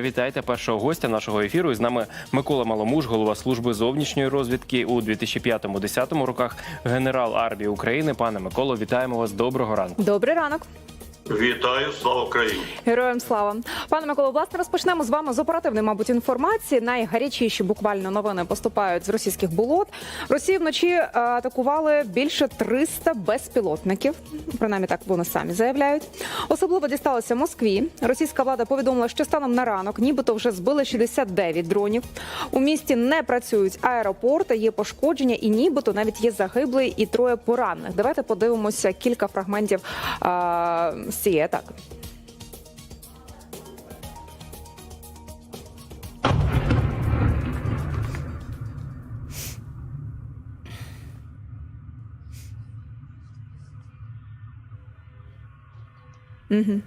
Вітайте першого гостя нашого ефіру. І з нами Микола Маломуж, голова служби зовнішньої розвідки у 2005-2010 роках, генерал армії України. Пане Миколо, вітаємо вас. Доброго ранку. Добрий ранок. Вітаю, слава Україні! Героям слава. Пане Миколо, власне, розпочнемо з вами з оперативної, мабуть, інформації. Найгарячіші буквально новини поступають з російських болот. Росії вночі е, атакували більше 300 безпілотників. Принаймні так вони самі заявляють. Особливо дісталося Москві. Російська влада повідомила, що станом на ранок, нібито вже збили 69 дронів. У місті не працюють аеропорти, є пошкодження, і нібито навіть є загиблий і троє поранених. Давайте подивимося кілька фрагментів а, з цієї. Ну,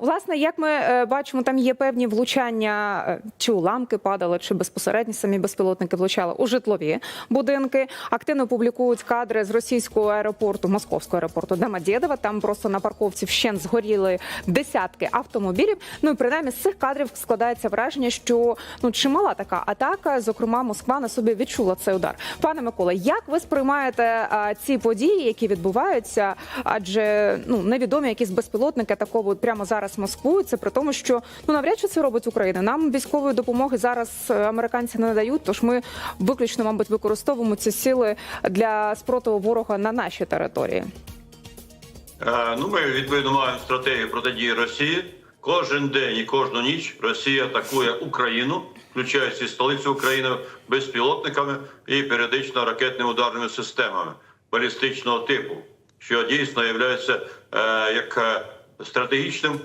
власне, як ми е, бачимо, там є певні влучання, е, чи уламки падали, чи безпосередньо самі безпілотники влучали у житлові будинки. Активно публікують кадри з російського аеропорту, московського аеропорту Домодєдова. Там просто на парковці вщент згоріли десятки автомобілів. Ну і принаймні з цих кадрів складається враження, що ну чимала така атака. Зокрема, Москва на собі відчула цей удар. Пане Микола, як ви сприймаєте а, ці події, які відбуваються? Адже ну невідомі якісь безпілотники атаковують прямо зараз Москву. Це при тому, що ну навряд чи це робить Україна. Нам військової допомоги зараз е, американці не надають. Тож ми виключно, мабуть, використовуємо ці сили для спротиву ворога на нашій території. Е, ну, ми відповідно маємо стратегію протидії Росії. Кожен день і кожну ніч Росія атакує Україну, включаючи столицю України безпілотниками і періодично ракетними ударними системами балістичного типу, що дійсно є е, як стратегічним,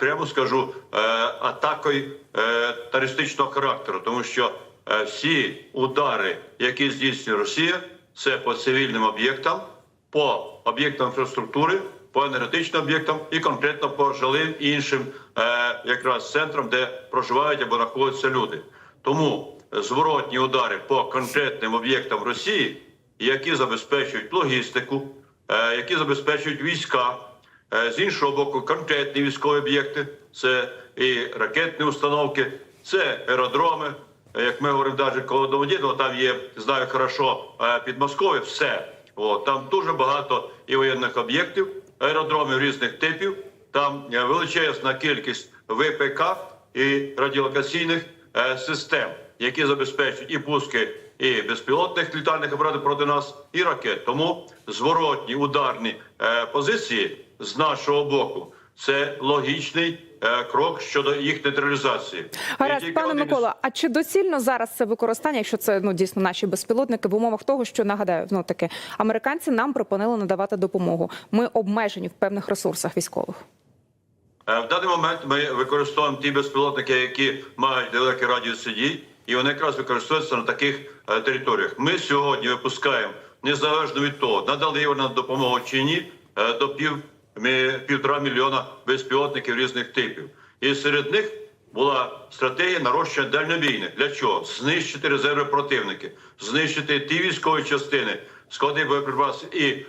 прямо скажу, е, атакою е, терористичного характеру, тому що е, всі удари, які здійснює Росія, це по цивільним об'єктам, по об'єктам інфраструктури, по енергетичним об'єктам і конкретно по жилим іншим е, якраз центрам, де проживають або знаходяться люди. Тому зворотні удари по конкретним об'єктам Росії, які забезпечують логістику, е, які забезпечують війська. Е, З іншого боку, конкретні військові об'єкти це і ракетні установки, це аеродроми. Е, Як ми говоримо, навіть коло Домодєдова, там є, знаю хорошо, е, Підмосков'я, все. От, там дуже багато і воєнних об'єктів, аеродромів різних типів. Там величезна кількість ВПК і радіолокаційних систем, які забезпечують і пуски і безпілотних літальних апаратів проти нас, і ракет. Тому зворотні ударні позиції з нашого боку це логічний е, крок щодо їх нейтралізації. Гаразд, пане Микола. А чи доцільно зараз це використання, якщо це ну дійсно наші безпілотники в умовах того, що нагадаю, ну таке американці нам припинили надавати допомогу. Ми обмежені в певних ресурсах військових. Е, В даний момент ми використовуємо ті безпілотники, які мають далекий радіус дій, і вони якраз використовуються на таких е, територіях. Ми сьогодні випускаємо незалежно від того, надали вони нам допомогу чи ні, е, до пів мі- півтора мільйона безпілотників різних типів. І серед них була стратегія нарощення дальнобійних. Для чого? Знищити резерви противники, знищити ті військові частини, склади боєприпасів і е,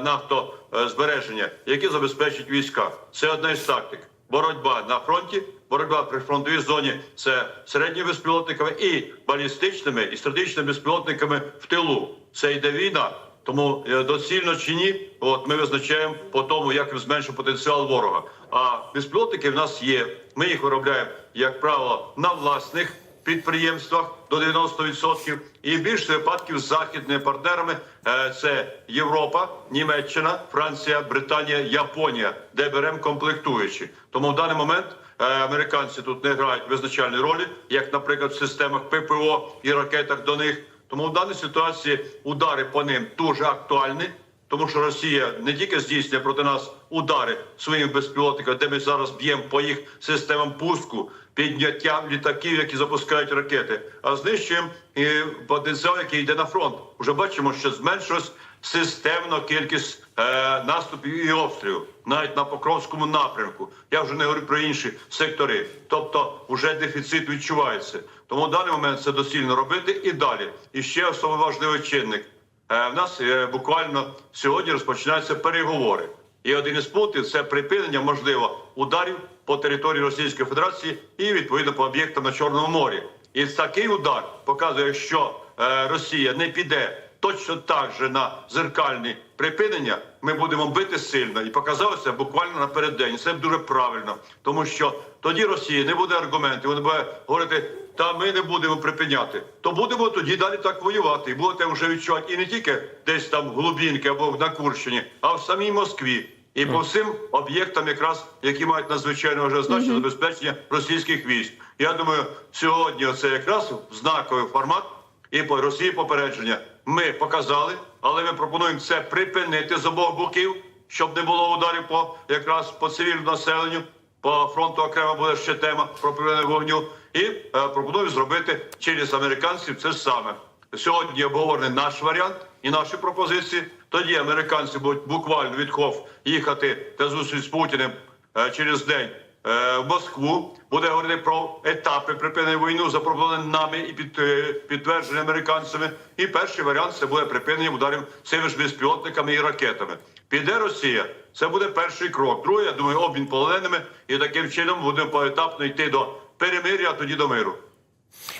нафтозбереження, які забезпечують війська. Це одна із тактик. Боротьба на фронті, боротьба при фронтовій зоні це середніми безпілотниками і балістичними і стратегічними безпілотниками в тилу. Це йде війна. Тому е, доцільно чи ні, от ми визначаємо по тому, як зменшив потенціал ворога. А безпілотники в нас є. Ми їх виробляємо, як правило, на власних підприємствах до 90%. І більше випадків з західними партнерами е, це Європа, Німеччина, Франція, Британія, Японія, де беремо комплектуючі. Тому в даний момент е, американці тут не грають визначальної ролі, як, наприклад, в системах ППО і ракетах до них. Тому в даній ситуації удари по ним дуже актуальні, тому що Росія не тільки здійснює проти нас удари своїми безпілотниками, де ми зараз б'ємо по їх системам пуску, підняття літаків, які запускають ракети, а знищуємо і потенціал, який йде на фронт. Уже бачимо, що зменшилась системно кількість е, наступів і обстрілів навіть на Покровському напрямку. Я вже не говорю про інші сектори. Тобто, вже дефіцит відчувається. Тому в даний момент це доцільно робити і далі. І ще особливо важливий чинник. Е, в нас е, буквально сьогодні розпочинаються переговори І один із пунктів це припинення можливо ударів по території Російської Федерації і відповідно по об'єктам на Чорному морі. І такий удар показує, що е, Росія не піде точно так же на зеркальні припинення. Ми будемо бити сильно і показалося буквально напереддень. Це дуже правильно, тому що тоді Росія не буде аргументів. Вони буде говорити, та ми не будемо припиняти. То будемо тоді далі так воювати. І будете вже відчувати і не тільки десь там в Глубінки або на Курщині, а в самій Москві. І по всім об'єктам, якраз які мають надзвичайно вже значення забезпечення російських військ. Я думаю, сьогодні це якраз знаковий формат і по Росії попередження. Ми показали, але ми пропонуємо це припинити з обох боків, щоб не було ударів по якраз по цивільному населенню. По фронту окремо буде ще тема про припинення вогню. І е, пропоную зробити через американців це саме. Сьогодні обговорений наш варіант і наші пропозиції. Тоді американці будуть буквально від Хоф їхати та зустріч з Путіним е, через день е, в Москву. Буде говорити про етапи припинення війни, запропоновані нами і під, підтверджені американцями. І перший варіант це буде припинення ударів цими ж безпілотниками і ракетами. Піде Росія. Це буде перший крок. Другий, я думаю, обмін полоненими, і таким чином будемо поетапно йти до перемир'я, тоді до миру.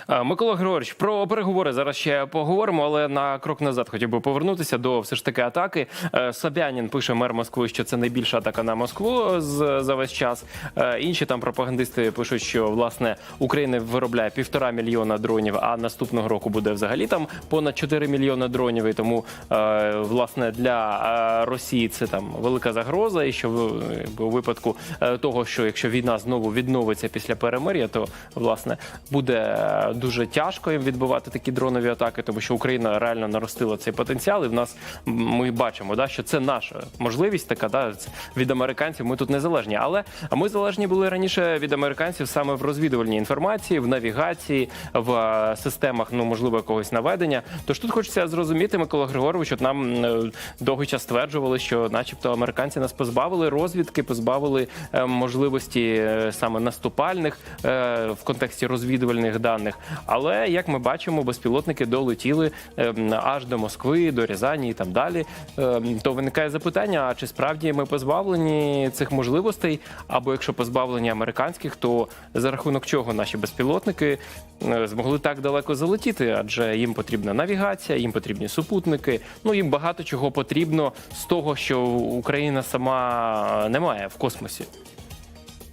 Е, Микола Григорович, про переговори зараз ще поговоримо, але на крок назад хотів би повернутися до все ж таки атаки. Е, Собянін пише мер Москви, що це найбільша атака на Москву за весь час. Е, Інші там пропагандисти пишуть, що власне Україна виробляє півтора мільйона дронів, а наступного року буде взагалі там понад 4 мільйони дронів. І тому власне для Росії це там велика загроза. І що у випадку того, що якщо війна знову відновиться після перемир'я, то власне буде дуже тяжко їм відбивати такі дронові атаки, тому що Україна реально наростила цей потенціал, і в нас ми бачимо, да, що це наша можливість така. Да, від американців. Ми тут незалежні, але ми залежні були раніше від американців саме в розвідувальній інформації, в навігації, в е, системах, ну можливо, якогось наведення. Тож тут хочеться зрозуміти, Микола Григорович, от нам е, довгий час стверджували, що, начебто, американці нас позбавили розвідки, позбавили е, можливості е, саме наступальних е, в контексті розвідувальних даних. Але як ми бачимо, безпілотники долетіли е, аж до Москви, до Рязані і там далі. Е, То виникає запитання: а чи справді ми позбавлені цих можливостей? Або якщо позбавлені американських, то за рахунок чого наші безпілотники е, змогли так далеко залетіти? Адже їм потрібна навігація, їм потрібні супутники. Ну їм багато чого потрібно з того, що Україна сама не має в космосі.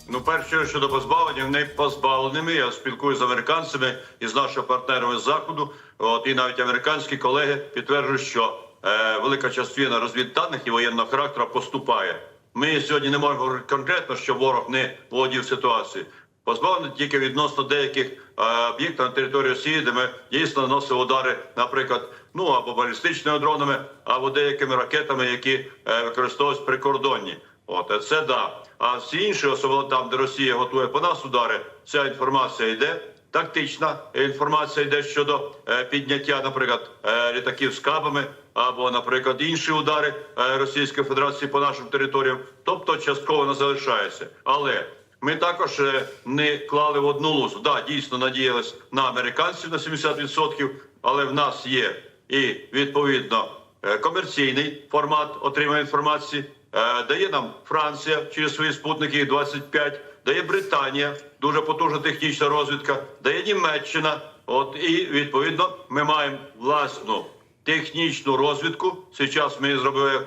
Ну, перше щодо позбавлення, вони позбавленими. Я спілкуюся з американцями і з нашими партнерами з заходу. От і навіть американські колеги підтверджують, що е, велика частина розвідданих і воєнного характеру поступає. Ми сьогодні не можемо говорити конкретно, що ворог не володів ситуацію. Позбавлені тільки відносно деяких е, об'єктів на території Росії, де ми дійсно наносили удари, наприклад, ну або балістичними дронами, або деякими ракетами, які е, використовують прикордонні. От е, це да. А всі інші, особливо там, де Росія готує по нас удари, ця інформація йде. Тактична інформація йде щодо е, підняття, наприклад, е, літаків з кабами або, наприклад, інші удари Російської Федерації по нашим територіям. Тобто частково не залишається. Але ми також не клали в одну лузу. Да, дійсно надіялись на американців на 70%, але в нас є і відповідно комерційний формат отримання інформації. Е, Дає нам Франція через свої спутники їх 25, дає Британія, дуже потужна технічна розвідка, дає Німеччина. От і відповідно ми маємо власну технічну розвідку. Зараз ми зробили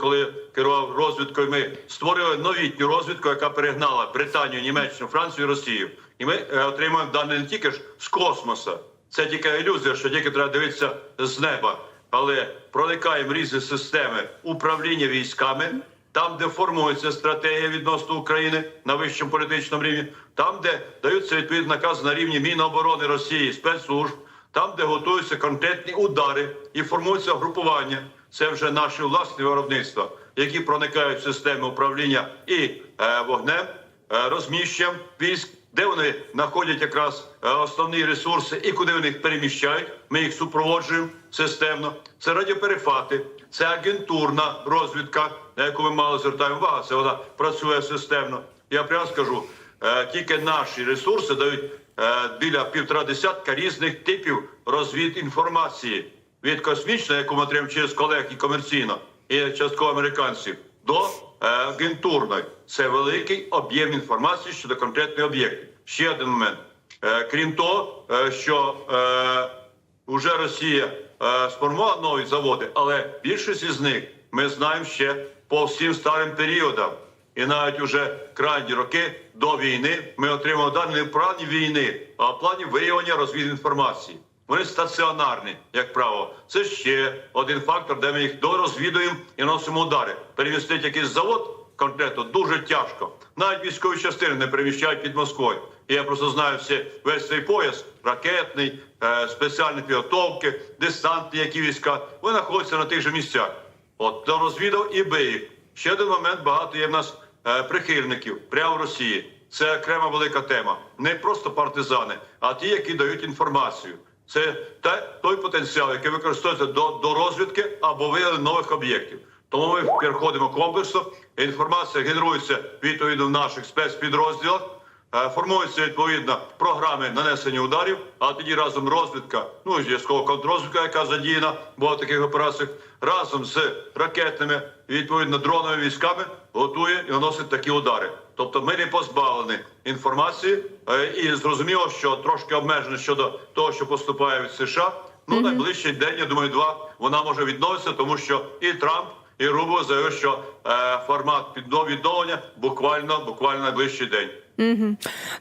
коли керував розвідкою. Ми створили новітню розвідку, яка перегнала Британію, Німеччину, Францію, і Росію. І ми е, отримуємо дані не тільки ж з космоса. Це тільки ілюзія, що тільки треба дивитися з неба, але проникаємо різні системи управління військами. Там, де формується стратегія відносно України на вищому політичному рівні, там, де даються відповідні накази на рівні Міноборони Росії, спецслужб, там, де готуються конкретні удари і формуються групування, це вже наші власні виробництва, які проникають в системи управління і е, вогнем, е, розміщенням військ, де вони знаходять якраз е, основні ресурси і куди вони їх переміщають. Ми їх супроводжуємо системно. Це радіоперифати, це агентурна розвідка, на яку ми мало звертаємо увагу. Це вона працює системно. Я прямо скажу, е, тільки наші ресурси дають е, біля півтора десятка різних типів розвід інформації від космічної, яку ми отримуємо через колег і комерційно, і частково американців, до е, агентурної. Це великий об'єм інформації щодо конкретних об'єктів. Ще один момент. Крім того, що вже Росія е, сформувала нові заводи, але більшість із них ми знаємо ще по всім старим періодам. І навіть уже крайні роки до війни ми отримали дані не в плані війни, а в плані виявлення розвідінформації. Вони стаціонарні, як правило. Це ще один фактор, де ми їх дорозвідуємо і носимо удари. Перемістити якийсь завод конкретно дуже тяжко. Навіть військові частини не переміщають під Москвою. І я просто знаю всі, весь цей пояс, ракетний, е, спеціальні підготовки, десантні, які війська, вони знаходяться на тих же місцях. От то розвідав і бий їх. Ще один момент: багато є в нас е, прихильників прямо в Росії. Це окрема велика тема. Не просто партизани, а ті, які дають інформацію. Це те, той потенціал, який використовується до, до розвідки або виявлення нових об'єктів. Тому ми переходимо комплексно. Інформація генерується відповідно в наших спецпідрозділах. Е, Формуються відповідно програми нанесення ударів, а тоді разом розвідка, ну і зв'язкова контррозвідка, яка задіяна була в таких операціях, разом з ракетними і відповідно дроновими військами готує і наносить такі удари. Тобто ми не позбавлені інформації, е, і зрозуміло, що трошки обмежено щодо того, що поступає від США. Ну найближчий день, я думаю, два вона може відновитися, тому що і Трамп. І Рубо заявив, що е, формат відновлення буквально буквально найближчий день.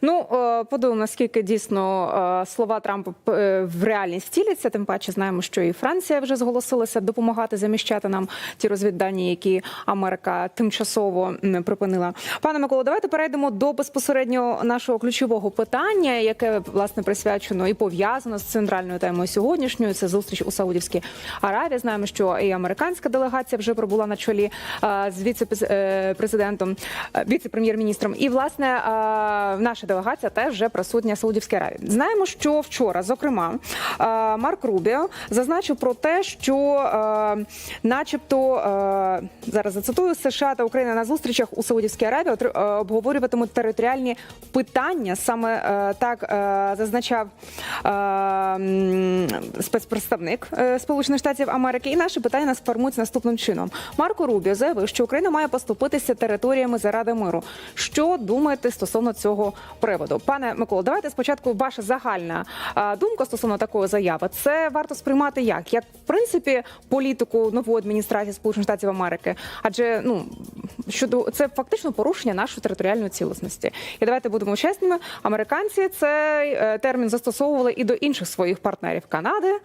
Ну е, подивимося, наскільки дійсно е, слова Трампа е, в реальність втіляться. Тим паче знаємо, що і Франція вже зголосилася допомагати заміщати нам ті розвіддані, які Америка тимчасово припинила. Пане Миколо, давайте перейдемо до безпосередньо нашого ключового питання, яке власне присвячено і пов'язано з центральною темою сьогоднішньою. Це зустріч у Саудівській Аравії. Знаємо, що і американська делегація вже прибула на чолі з віце-президентом, віце-прем'єр-міністром. І власне наша делегація теж вже присутня в Саудівській Аравії. Знаємо, що вчора, зокрема, е, Марк Рубіо зазначив про те, що, е, начебто, е, зараз зацитую США та Україна на зустрічах у Саудівській Аравії обговорюватимуть територіальні питання. Саме так зазначав спецпредставник Сполучених Штатів Америки. І наші питання нас формують наступним чином. Марко Рубіо заявив, що Україна має поступитися територіями заради миру. Що думаєте стосовно цього приводу? Пане Миколо, давайте спочатку ваша загальна думка стосовно такої заяви. Це варто сприймати як? Як в принципі політику нової адміністрації Сполучених Штатів Америки? Адже ну щодо це фактично порушення нашої територіальної цілісності. І давайте будемо чесними. Американці цей е, термін застосовували і до інших своїх партнерів Канади,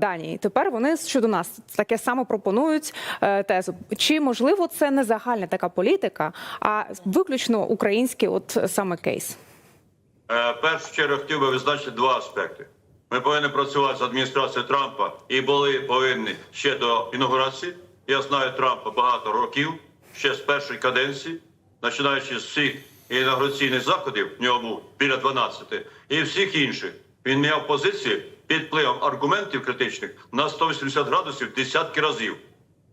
Данії. Тепер вони щодо нас таке саме пропонують е, тезу. Чи можливо це не загальна така політика, а виключно український, от саме кейс? Е, першу чергу хотів би визначити два аспекти. Ми повинні працювати з адміністрацією Трампа і були повинні ще до інаугурації. Я знаю Трампа багато років, ще з першої каденції, починаючи з всіх інаугураційних заходів, в нього був біля 12, і всіх інших. Він мав позиції під впливом аргументів критичних на 180 градусів десятки разів.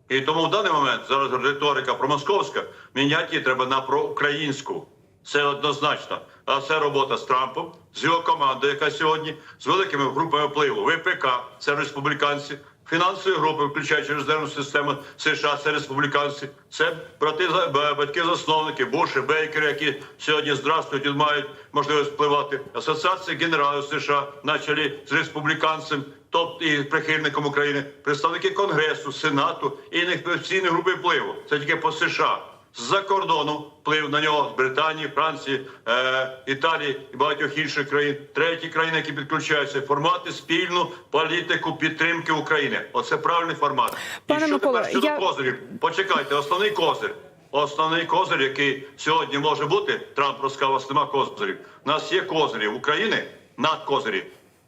І тому в даний момент зараз риторика промосковська міняти її треба на проукраїнську. Це однозначно. А це робота з Трампом, з його командою, яка сьогодні з великими групами впливу. ВПК це республіканці, фінансові групи, включаючи резервну систему США, це республіканці, це брати батьки засновники, Буші, Бейкери, які сьогодні здравствують і мають можливість впливати. Асоціація генералів США на чолі з республіканцем, тобто і прихильником України, представники Конгресу, Сенату і неофіційні групи впливу. Це тільки по США. З-за кордону вплив на нього з Британії, Франції, е, Італії і багатьох інших країн. Треті країни, які підключаються, формати спільну політику підтримки України. Оце правильний формат. Пане і що Микола, тепер щодо я- козирів? Почекайте, основний козир. Основний козир, який сьогодні може бути, Трамп розказав, нема козирів. У нас є козирі України над козирі,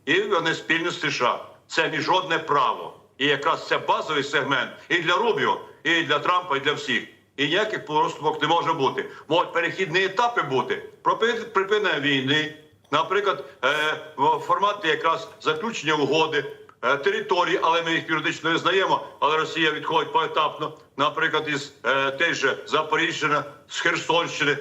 і вони спільні з США. Це міжнародне право. І якраз це базовий сегмент і для Рубіо, і для Трампа, і для всіх. І ніяких поступок не може бути. Можуть перехідні етапи бути Пропи- припинення війни, наприклад, е, в форматі якраз заключення угоди, е, території, але ми їх юридично не знаємо. Але Росія відходить поетапно, наприклад, із е, теж же Запоріжжя, з Херсонщини,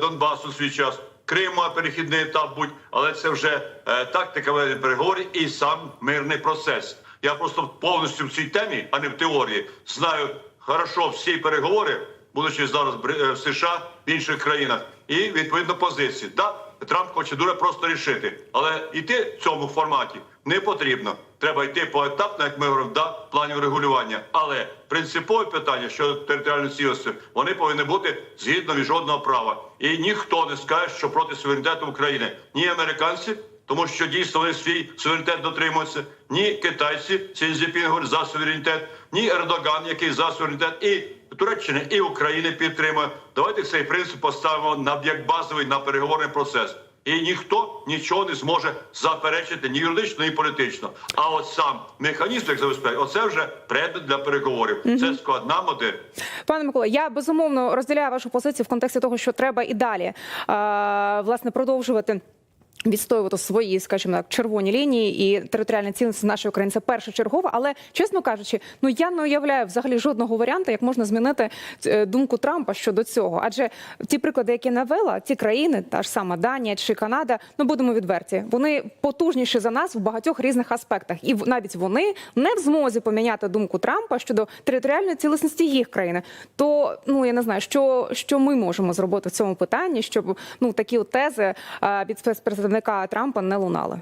Донбасу свій час. Крим має перехідний етап будь, але це вже е, тактика переговорів і сам мирний процес. Я просто повністю в цій темі, а не в теорії, знаю хорошо всі переговори, будучи зараз в е, в США в інших країнах, і відповідно позиції. Да, Трамп хоче дуже просто рішити, але йти в цьому форматі не потрібно. Треба йти поетапно, як ми говоримо, да, планів регулювання. Але принципові питання щодо територіальної цілості, вони повинні бути згідно міжнародного права. І ніхто не скаже, що проти суверенітету України ні американці, тому що дійсно вони свій суверенітет дотримуються, ні китайці, Сінзіпін говорить за суверенітет, ні Ердоган, який за суверенітет, і Туреччини, і України підтримує. Давайте цей принцип поставимо на як базовий на переговорний процес. І ніхто нічого не зможе заперечити ні юридично, ні політично. А от сам механізм, як забезпечити, оце вже предмет для переговорів. Це складна модель. Пане Микола, я безумовно розділяю вашу позицію в контексті того, що треба і далі власне продовжувати. Відстоювати свої, скажімо так, червоні лінії і територіальна цінність нашої країни це першочергово. Але чесно кажучи, ну я не уявляю взагалі жодного варіанту, як можна змінити е, думку Трампа щодо цього. Адже ті приклади, які навела, ці країни, та ж сама Данія чи Канада, ну будемо відверті, вони потужніші за нас в багатьох різних аспектах, і навіть вони не в змозі поміняти думку Трампа щодо територіальної цілісності їх країни. То ну я не знаю, що, що ми можемо зробити в цьому питанні, щоб ну такі от тези е, від спецпредставника Трампа не лунали.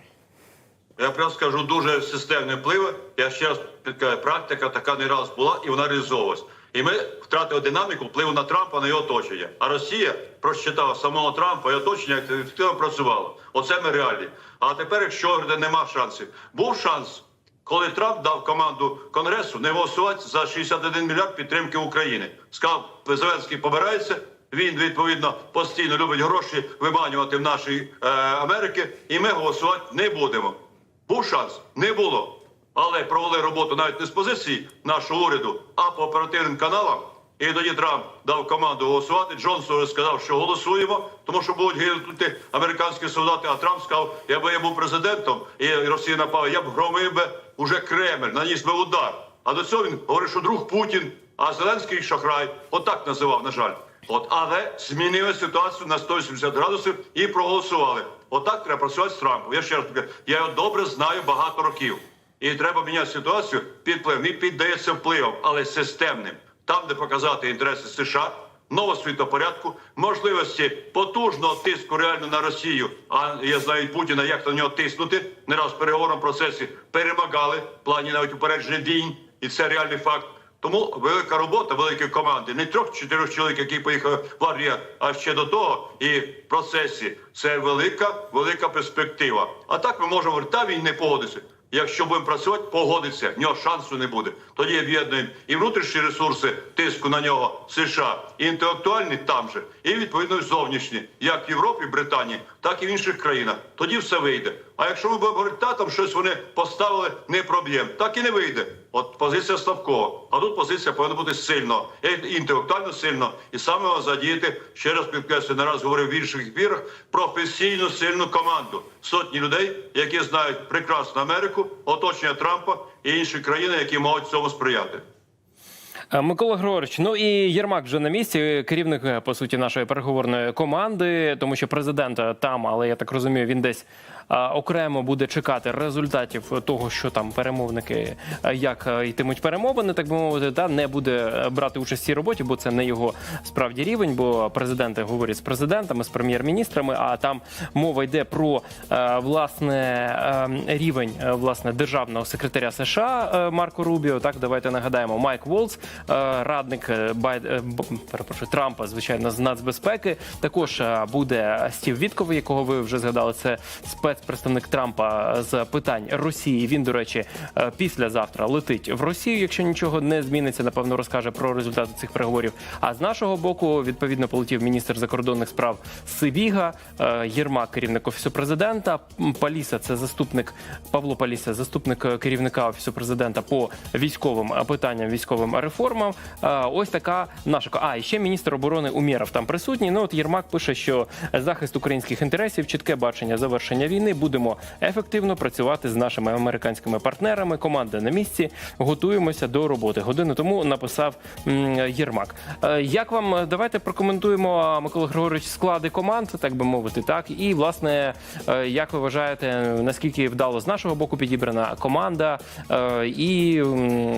Я прям скажу дуже системні впливи. Я ще раз підкажу, практика така не раз була і вона реалізовувалась. І ми втратили динаміку впливу на Трампа на його оточення. А Росія просчитала самого Трампа і оточення, як ефективно працювало. Оце ми реальні. А тепер, якщо нема шансів, був шанс, коли Трамп дав команду Конгресу не голосувати за 61 мільярд підтримки України. Сказав, Зеленський побирається. Він відповідно постійно любить гроші виманювати в нашій е, Америки, і ми голосувати не будемо. Був шанс, не було. Але провели роботу навіть не з позиції нашого уряду, а по оперативним каналам. І тоді Трамп дав команду голосувати. Джонсон сказав, що голосуємо, тому що будуть гинути американські солдати. А Трамп сказав, якби я був президентом і Росія напала, я б громив би уже Кремль, наніс би удар. А до цього він говорить, що друг Путін, а Зеленський шахрай. Отак називав, на жаль. От, але змінили ситуацію на 180 градусів і проголосували. Отак треба працювати з Трампом. Я ще раз кажу, я його добре знаю багато років. І треба міняти ситуацію під впливом. Він піддається впливом, але системним. Там, де показати інтереси США, нового світопорядку, можливості потужного тиску реально на Росію. А я знаю Путіна, як на нього тиснути. Не раз в переговорному процесі перемагали в плані навіть упередження дій, і це реальний факт. Тому велика робота, великі команди, не трьох-чотирьох чоловік, які поїхали в армію, а ще до того і в процесі. Це велика, велика перспектива. А так ми можемо говорити, та він не погодиться. Якщо будемо працювати, погодиться, в нього шансу не буде. Тоді об'єднуємо і внутрішні ресурси тиску на нього США, і інтелектуальні там же, і відповідно зовнішні, як в Європі, Британії, так і в інших країнах. Тоді все вийде. А якщо ми будемо говорити, та там щось вони поставили, не проблем, так і не вийде. От позиція Ставкова. А тут позиція повинна бути сильно, інтелектуально сильно, і саме задіяти, ще раз підкреслю, не раз говорив в інших ефірах, професійну сильну команду. Сотні людей, які знають прекрасно Америку, оточення Трампа і інші країни, які можуть цьому сприяти. Е, Микола Григорович, ну і Єрмак вже на місці, керівник е, по суті нашої переговорної команди, тому що президент е, там, але я так розумію, він десь е, окремо буде чекати результатів того, що там перемовники е, як е, йтимуть перемовини, так би мовити, та не буде е, брати участь в цій роботі, бо це не його справді рівень. Бо президенти говорять з президентами, з прем'єр-міністрами. А там мова йде про власне е, рівень власне державного секретаря США Марко Рубіо. Так, давайте нагадаємо, Майк Волц, радник Байд... перепрошую, Трампа, звичайно, з нацбезпеки. Також буде Стів Вітков, якого ви вже згадали. Це спецпредставник Трампа з питань Росії. Він, до речі, е, післязавтра летить в Росію, якщо нічого не зміниться. Напевно, розкаже про результати цих переговорів. А з нашого боку, відповідно, полетів міністр закордонних справ Сибіга, е, Єрмак, керівник офісу президента. Паліса, це заступник Павло Паліса, заступник е, керівника офісу президента по військовим е, питанням, військовим реформам. Е, Ось така наша а і ще міністр оборони Умєров там присутній. Ну от Єрмак пише, що захист українських інтересів, чітке бачення завершення війни. Війни. Будемо ефективно працювати з нашими американськими партнерами. Команда на місці. Готуємося до роботи. Годину тому написав Єрмак. Е, Як вам е, давайте прокоментуємо Микола Григорович склади команд, так би мовити, так і власне, е, як ви вважаєте, наскільки вдало з нашого боку підібрана команда, і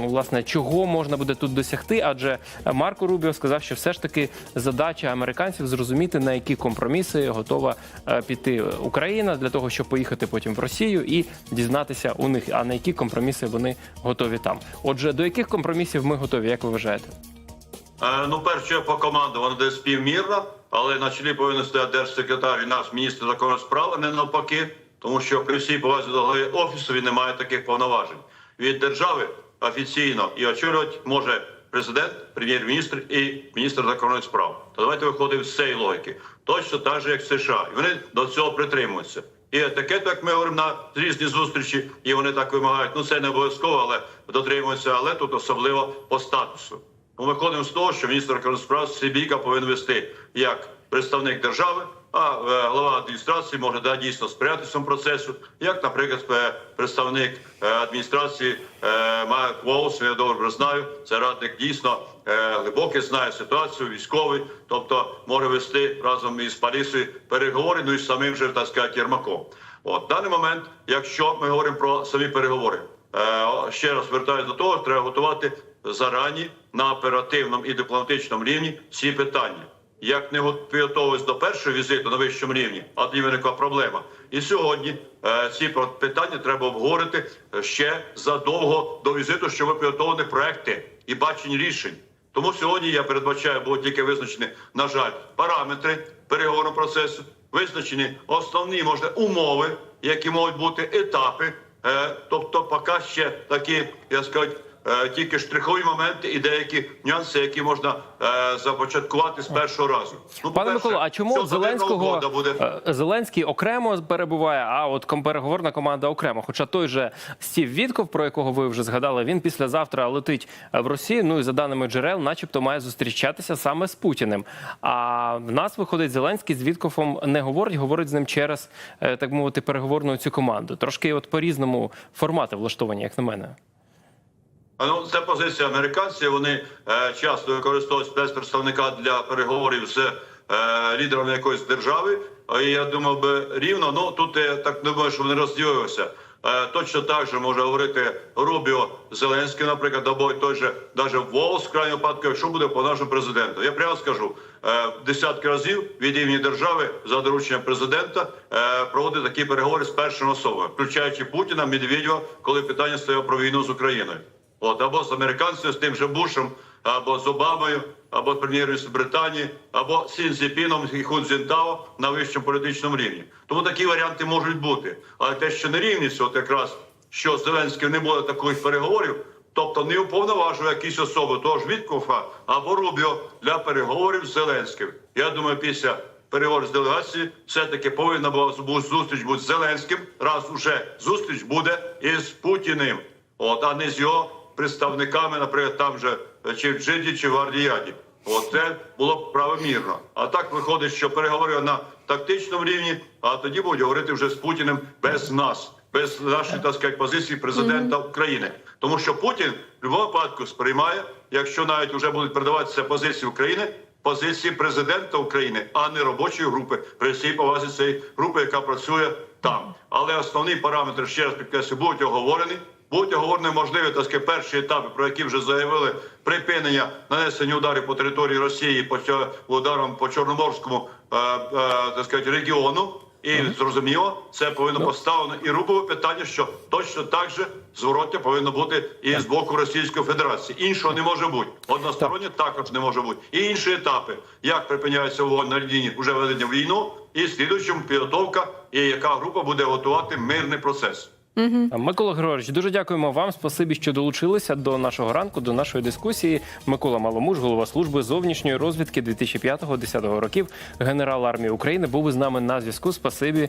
власне чого можна буде тут досягти? Адже Марко Рубіо сказав, що все ж таки задача американців зрозуміти на які компроміси готова піти Україна для того, щоб поїхати потім в Росію і дізнатися у них, а на які компроміси вони готові там. Отже, до яких компромісів ми готові, як ви вважаєте? Е, Ну, перше по команду, воно десь співмірно, але на чолі повинен стояти держсекретар і наш міністр закордонних справ, а не навпаки, тому що при всій повазі до голови офісу він не має таких повноважень. Від держави офіційно і очолювати може президент, прем'єр-міністр і міністр закордонних справ. То давайте виходимо з цієї логіки. Точно так же, як США. І вони до цього притримуються. І етикет, як ми говоримо на різні зустрічі, і вони так вимагають. Ну це не обов'язково, але дотримуються. Але тут особливо по статусу. Ми виходимо з того, що міністр справ Сибіка повинен вести як представник держави, а е, глава адміністрації може да, дійсно сприяти цьому процесу, як, наприклад, е, представник е, адміністрації Майк Волс, я добре знаю, це радник дійсно е, глибокий, знає ситуацію, військовий, тобто може вести разом із Парісою переговори, ну і з самим же так сказати, Єрмаком. От в даний момент, якщо ми говоримо про самі переговори, Е, ще раз звертаюся до того, треба готувати зарані на оперативному і дипломатичному рівні ці питання. Як не готовись до першого візиту на вищому рівні, а тоді виникла проблема. І сьогодні е, ці питання треба обговорити ще задовго до візиту, щоб підготовлені проекти і бачення рішень. Тому сьогодні я передбачаю, будуть тільки визначені, на жаль, параметри переговорного процесу, визначені основні можна умови, які можуть бути етапи. Е, тобто, поки ще такі, я скажу, тільки штрихові моменти і деякі нюанси, які можна е, започаткувати з першого разу. Ну, Пане Микола, а чому Зеленського буде? е, Зеленський окремо перебуває, а от переговорна команда окремо? Хоча той же Стів Вітков, про якого ви вже згадали, він післязавтра летить в Росію. Ну і за даними джерел, начебто, має зустрічатися саме з Путіним. А в нас виходить Зеленський з Віткофом не говорить, говорить з ним через е, так мовити переговорну цю команду. Трошки от по різному формати влаштовані, як на мене. Ну, це позиція американців. Вони е, часто використовують спецпредставника для переговорів з е, лідерами якоїсь держави. І я думав би рівно. Ну тут я так не думаю, що вони розділилися. Е, точно так же може говорити Рубіо Зеленський, наприклад, або той же даже Волс в крайньому випадку, якщо буде по нашому президенту. Я прямо скажу е, десятки разів від імені держави за доручення президента е, проводить такі переговори з першими особами, включаючи Путіна, Медведєва, коли питання стояло про війну з Україною. От або з американцями, з тим же Бушем, або з Обамою, або з прем'єр-міністром Британії, або з Сінзіпіном і Хунзінтао на вищому політичному рівні. Тому такі варіанти можуть бути. Але те, що нерівність, от якраз що Зеленський не буде таких переговорів, тобто не уповноважує якісь особи, того ж Віткофа або Рубіо для переговорів з Зеленським. Я думаю, після переговорів з делегацією все-таки повинна була бути зустріч бути з Зеленським, раз уже зустріч буде із Путіним, от а не з його представниками, наприклад, там же е, чи в Джиді, чи в Ардіяді. От це було б правомірно. А так виходить, що переговори на тактичному рівні, а тоді будуть говорити вже з Путіним без нас, без нашої так сказати, позиції президента України. Тому що Путін в будь-якому випадку сприймає, якщо навіть вже будуть передаватися позиції України. Позиції президента України, а не робочої групи при всій повазі цієї групи, яка працює там. Але основні параметри ще раз підкреслю, будуть оговорені. Будуть оговорені можливі так сказати, перші етапи, про які вже заявили припинення нанесення ударів по території Росії по ударам по Чорноморському е, е, так сказати, регіону. І зрозуміло, це повинно поставлено і рукове питання, що точно так же зворотня повинно бути і з боку Російської Федерації. Іншого не може бути. Одностороннє також не може бути. І інші етапи, як припиняється вогонь на лінії уже ведення війну, і слідуючим підготовка, і яка група буде готувати мирний процес. Микола Григорович, дуже дякуємо вам. Спасибі, що долучилися до нашого ранку, до нашої дискусії. Микола Маломуж, голова служби зовнішньої розвідки 2005-2010 років, генерал армії України, був із нами на зв'язку. Спасибі.